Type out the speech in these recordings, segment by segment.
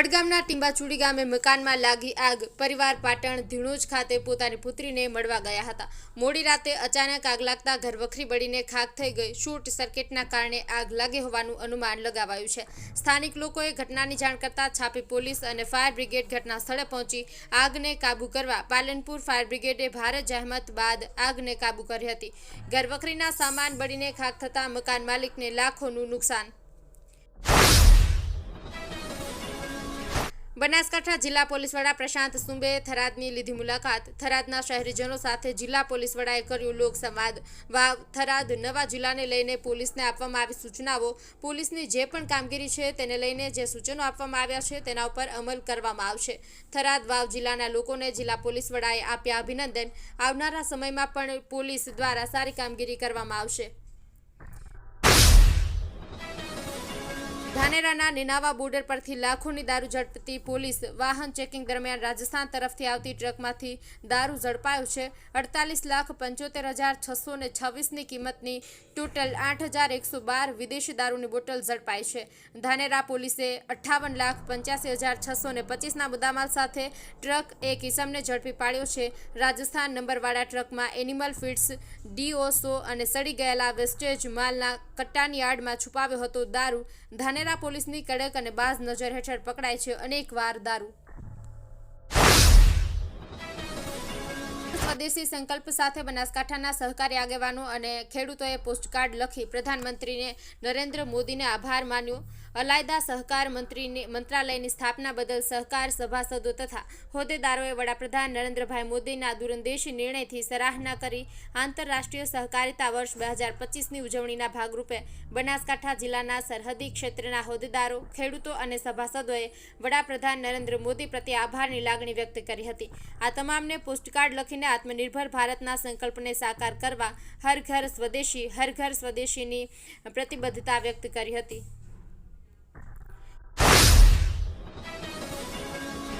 વડગામના ટીંબાચુડી ગામે મકાનમાં લાગી આગ. પરિવાર પાટણ ધીણોજ ખાતે પોતાની પુત્રીને મળવા ગયા હતા. મોડી રાતે અચાનક આગ લાગતા ઘરવખરી બળીને ખાક થઈ ગઈ. શોર્ટ સર્કિટના કારણે આગ લાગી હોવાનું અનુમાન લગાવાયું છે. સ્થાનિક લોકોએ ઘટનાની જાણ કરતા છાપી પોલીસ અને ફાયર બ્રિગેડ ઘટના સ્થળે પહોંચી આગને કાબુ કરવા પાલનપુર ફાયર બ્રિગેડે ભારે જહેમત બાદ આગને કાબૂ કરી હતી. ઘરવખરીના સામાન બળીને ખાક થતાં મકાન માલિકને લાખોનું નુકસાન બનાસકાંઠા જિલ્લા પોલીસ વડા પ્રશાંત સુંબે થરાદની લીધી મુલાકાત. થરાદના શહેરીજનો સાથે જિલ્લા પોલીસ વડાએ કર્યું લોકસંવાદ વાવ થરાદ નવા જિલ્લાને લઈને પોલીસને આપવામાં આવી સૂચનાઓ. પોલીસની જે પણ કામગીરી છે તેને લઈને જે સૂચનો આપવામાં આવ્યા છે તેના ઉપર અમલ કરવામાં આવશે. થરાદ વાવ જિલ્લાના લોકોને જિલ્લા પોલીસ વડાએ આપ્યા અભિનંદન. આવનારા સમયમાં પણ પોલીસ દ્વારા સારી કામગીરી કરવામાં આવશે. ધાનેરાના નિનાવા બોર્ડર પરથી લાખોની દારૂ ઝડપતી પોલીસ વાહન ચેકિંગ દરમિયાન રાજસ્થાન તરફથી આવતી ટ્રકમાંથી દારૂ ઝડપાયો છે. અડતાલીસ લાખ પંચોતેર હજાર છસો ને છવ્વીસની કિંમતની ટોટલ આઠ હજાર એકસો બાર વિદેશી દારૂની બોટલ ઝડપાઈ છે. ધાનેરા પોલીસે અઠ્ઠાવન લાખ પંચ્યાસી હજાર છસો ને પચીસના મુદ્દામાલ સાથે ટ્રક એક ઇસમને ઝડપી પાડ્યો છે. રાજસ્થાન નંબરવાળા ટ્રકમાં એનિમલ ફીડ્સ, ડીઓસો અને સડી ગયેલા વેસ્ટેજ માલના કટ્ટાની આડમાં છુપાવ્યો હતો દારૂ. ધાનેરા પોલીસની કડક અને બાજ નજર હેઠળ પકડાય છે અનેક વાર દારૂ. સ્વદેશી સંકલ્પ સાથે બનાસકાંઠાના સહકારી આગેવાનો અને ખેડૂતોએ પોસ્ટકાર્ડ લખી પ્રધાનમંત્રીને નરેન્દ્ર મોદીને આભાર માન્યો. અલાયદા સહકાર મંત્રીની મંત્રાલયની સ્થાપના બદલ સહકાર સભાસદો તથા હોદ્દેદારોએ વડાપ્રધાન નરેન્દ્રભાઈ મોદીના દૂરંદેશી નિર્ણયથી સરાહના કરી આંતરરાષ્ટ્રીય સહકારિતા વર્ષ બે હજાર પચીસની ઉજવણીના ભાગરૂપે બનાસકાંઠા જિલ્લાના સરહદી ક્ષેત્રના હોદ્દેદારો, ખેડૂતો અને સભાસદોએ વડાપ્રધાન નરેન્દ્ર મોદી પ્રત્યે આભારની લાગણી વ્યક્ત કરી હતી. આ તમામને પોસ્ટકાર્ડ લખીને આત્મનિર્ભર ભારતના સંકલ્પને સાકાર કરવા હર ઘર સ્વદેશી હર ઘર સ્વદેશીની પ્રતિબદ્ધતા વ્યક્ત કરી હતી.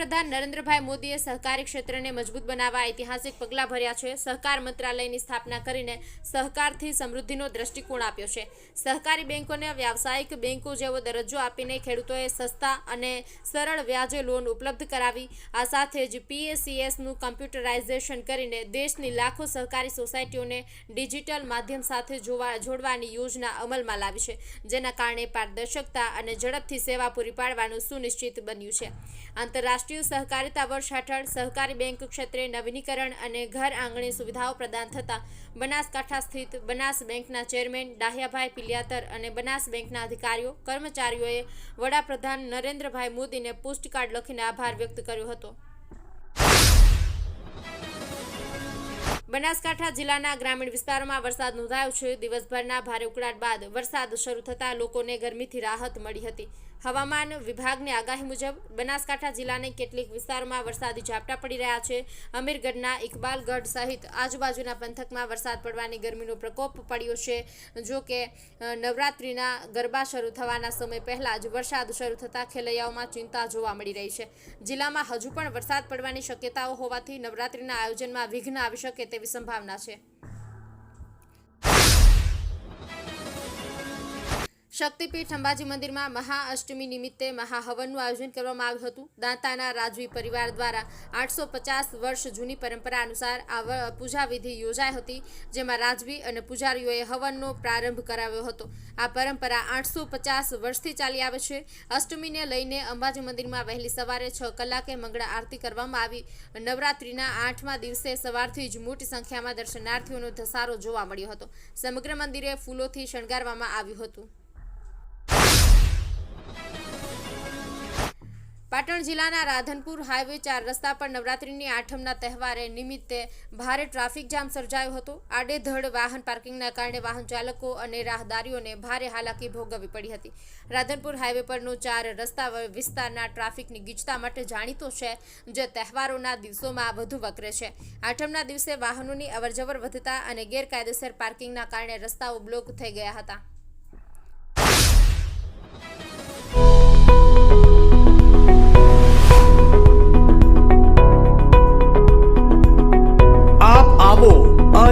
વડાપ્રધાન નરેન્દ્રભાઈ મોદીએ સહકારી ક્ષેત્રને મજબૂત બનાવવા ઐતિહાસિક પગલાં ભર્યા છે. સહકાર મંત્રાલયની સ્થાપના કરીને સહકારથી સમૃદ્ધિનો દ્રષ્ટિકોણ આપ્યો છે. સહકારી બેંકોને વ્યાવસાયિક બેન્કો જેવો દરજ્જો આપીને ખેડૂતોએ સસ્તા અને સરળ વ્યાજે લોન ઉપલબ્ધ કરાવી, આ સાથે જ પીએસીએસનું કમ્પ્યુટરાઇઝેશન કરીને દેશની લાખો સહકારી સોસાયટીઓને ડિજિટલ માધ્યમ સાથે જોવા, જોડવાની યોજના અમલમાં લાવી છે, જેના કારણે પારદર્શકતા અને ઝડપથી સેવા પૂરી પાડવાનું સુનિશ્ચિત બન્યું છે. આંતરરાષ્ટ્રીય સહકારિતા વર્ષ હેઠળ સહકારી બેંક ક્ષેત્રે નવીનીકરણ અને ઘર આંગણે સુવિધાઓ પ્રદાન થતાં બનાસકાંઠા સ્થિત બનાસ બેંકના ચેરમેન ડાહ્યાભાઈ પિલિયાતર અને બનાસ બેંકના અધિકારીઓ, કર્મચારીઓએ વડાપ્રધાન નરેન્દ્રભાઈ મોદીને પોસ્ટકાર્ડ લખીને આભાર વ્યક્ત કર્યો હતો. બનાસકાંઠા જિલ્લાના ગ્રામીણ વિસ્તારોમાં વરસાદ નોંધાયો છે. દિવસભરના ભારે ઉકળાટ બાદ વરસાદ શરૂ થતાં લોકોને ગરમીથી રાહત મળી હતી. હવામાન વિભાગની આગાહી મુજબ બનાસકાંઠા જિલ્લાને કેટલીક વિસ્તારોમાં વરસાદી ઝાપટા પડી રહ્યા છે. અમીરગઢના ઇકબાલગઢ સહિત આજુબાજુના પંથકમાં વરસાદ પડવાની ગરમીનો પ્રકોપ પડ્યો છે. જો કે નવરાત્રિના ગરબા શરૂ થવાના સમય પહેલાં જ વરસાદ શરૂ થતાં ખેલૈયાઓમાં ચિંતા જોવા મળી રહી છે. જિલ્લામાં હજુ પણ વરસાદ પડવાની શક્યતાઓ હોવાથી નવરાત્રિના આયોજનમાં વિઘ્ન આવી શકે તેવી સંભાવના છે. શક્તિપીઠ અંબાજી મંદિરમાં મહાઅષ્ટમી નિમિત્તે મહાહવનનું આયોજન કરવામાં આવ્યું હતું. દાંતાના રાજવી પરિવાર દ્વારા આઠસો પચાસ વર્ષ જૂની પરંપરા અનુસાર આ પૂજાવિધિ પૂજા વિધિ યોજાઈ હતી, જેમાં રાજવી અને પૂજારીઓએ હવનનો પ્રારંભ કરાવ્યો હતો. આ પરંપરા આઠસો પચાસ વર્ષથી ચાલી આવે છે. અષ્ટમીને લઈને અંબાજી મંદિરમાં વહેલી સવારે છ કલાકે મંગળા આરતી કરવામાં આવી. નવરાત્રિના આઠમા દિવસે સવારથી જ મોટી સંખ્યામાં દર્શનાર્થીઓનો ધસારો જોવા મળ્યો હતો. સમગ્ર મંદિરે ફૂલોથી શણગારવામાં આવ્યું હતું. પાટણ જિલ્લાના રાધનપુર હાઈવે ચાર રસ્તા પર નવરાત્રિની આઠમના તહેવારે નિમિત્તે ભારે ટ્રાફિક જામ સર્જાયો હતો. આડેધડ વાહન પાર્કિંગના કારણે વાહન ચાલકો અને રાહદારીઓને ભારે હાલાકી ભોગવવી પડી હતી. રાધનપુર હાઈવે પરનો ચાર રસ્તા વિસ્તારના ટ્રાફિકની ગીચતા માટે જાણીતો છે જે તહેવારોના દિવસોમાં વધુ વકરે છે. આઠમના દિવસે વાહનોની અવરજવર વધતા અને ગેરકાયદેસર પાર્કિંગના કારણે રસ્તાઓ બ્લોક થઈ ગયા હતા.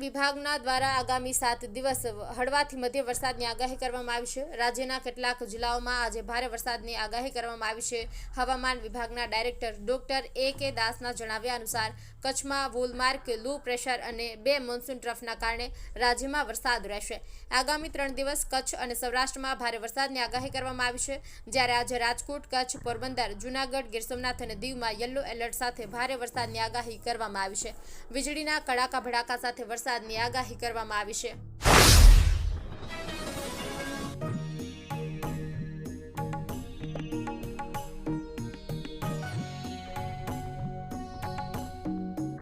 વિભાગના દ્વારા આગામી સાત દિવસ હળવાથી મધ્ય વરસાદની આગાહી કરવામાં આવી છે. રાજ્યના કેટલાક જિલ્લાઓમાં આજે ભારે વરસાદની આગાહી કરવામાં આવી છે. હવામાન વિભાગના ડાયરેક્ટર ડોક્ટર એ કે દાસના જણાવ્યા અનુસાર, કચ્છમાં વોલમાર્ક, લો પ્રેશર અને બે મોન્સૂન ટ્રફના કારણે રાજ્યમાં વરસાદ રહેશે. આગામી ત્રણ દિવસ કચ્છ અને સૌરાષ્ટ્રમાં ભારે વરસાદની આગાહી કરવામાં આવી છે. જ્યારે આજે રાજકોટ, કચ્છ, પોરબંદર, જૂનાગઢ, ગીર સોમનાથ અને દીવમાં યલો એલર્ટ સાથે ભારે વરસાદની આગાહી કરવામાં આવી છે. વીજળીના કડાકા ભડાકા સાથે વરસાદની આગાહી કરવામાં આવી છે.